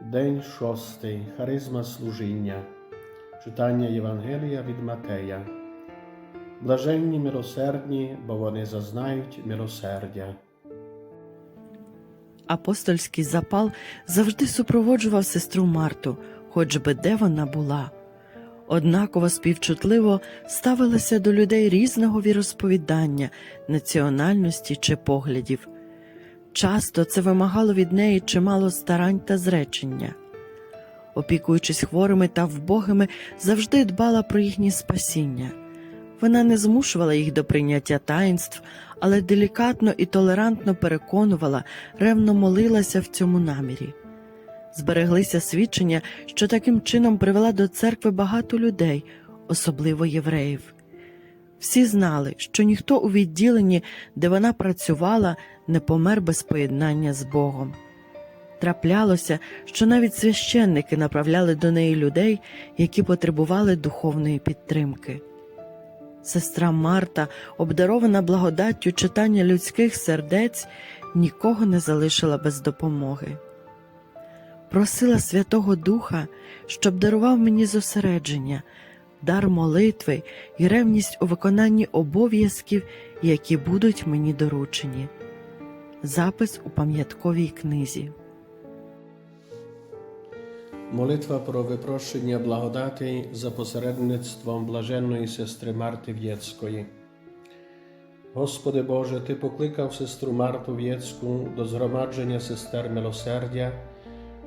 День шостий. Харизма служіння. Читання Євангелія від Матея. Блаженні милосердні, бо вони зазнають милосердя. Апостольський запал завжди супроводжував сестру Марту, хоч би де вона була. Однаково співчутливо ставилася до людей різного віросповідання, національності чи поглядів. Часто це вимагало від неї чимало старань та зречення. Опікуючись хворими та вбогими, завжди дбала про їхнє спасіння. Вона не змушувала їх до прийняття таїнств, але делікатно і толерантно переконувала, ревно молилася в цьому намірі. Збереглися свідчення, що таким чином привела до церкви багато людей, особливо євреїв. Всі знали, що ніхто у відділенні, де вона працювала, не помер без поєднання з Богом. Траплялося, що навіть священники направляли до неї людей, які потребували духовної підтримки. Сестра Марта, обдарована благодаттю читання людських сердець, нікого не залишила без допомоги. Просила Святого Духа, щоб дарував мені зосередження, дар молитви і ревність у виконанні обов'язків, які будуть мені доручені. Запис у пам'ятковій книзі. Молитва про випрошення благодати за посередництвом блаженної сестри Марти В'єцької. Господи Боже, Ти покликав сестру Марту В'єцьку до згромадження сестер милосердя,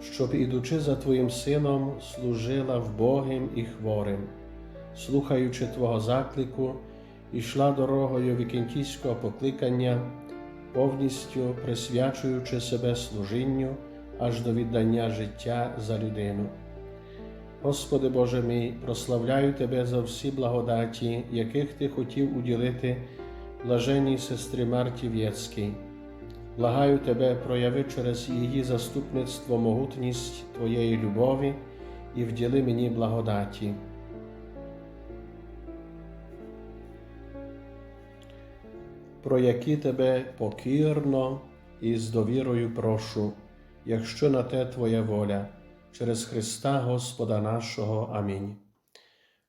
щоб, ідучи за Твоїм Сином, служила вбогим і хворим, слухаючи Твого заклику, йшла дорогою вікентійського покликання, повністю присвячуючи себе служінню аж до віддання життя за людину. Господи Боже мій, прославляю Тебе за всі благодаті, яких Ти хотів уділити блаженній сестрі Марті В'єцькій. Благаю Тебе, прояви через її заступництво могутність Твоєї любові і вділи мені благодаті. Про які тебе покірно і з довірою прошу, якщо на те Твоя воля, через Христа Господа нашого. Амінь.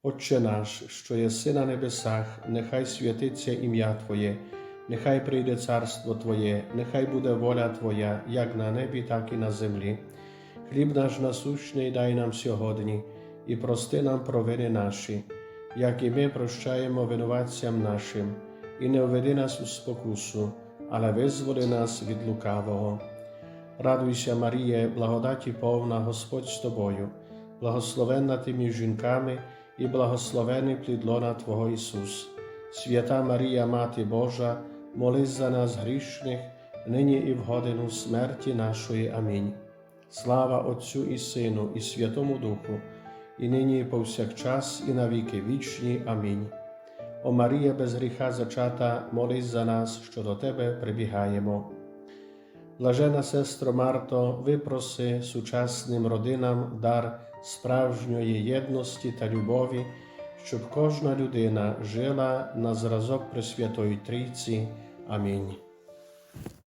Отче наш, що єси на небесах, нехай святиться ім'я Твоє, нехай прийде царство Твоє, нехай буде воля Твоя, як на небі, так і на землі. Хліб наш насущний дай нам сьогодні, і прости нам провини наші, як і ми прощаємо винуватцям нашим, і не введи нас у спокусу, але визволи нас від лукавого. Радуйся, Маріє, благодаті повна Господь з тобою, благословенна ти між жінками і благословений плід лона Твого Ісус. Свята Марія, Мати Божа, молись за нас грішних, нині і в годину смерті нашої. Амінь. Слава Отцю і Сину, і Святому Духу, і нині, і повсякчас, і на віки вічні. Амінь. О Марія, без гріха зачата, молись за нас, що до Тебе прибігаємо. Блажена сестро Марто, випроси сучасним родинам дар справжньої єдності та любові, щоб кожна людина жила на зразок Пресвятої Трійці. Амінь.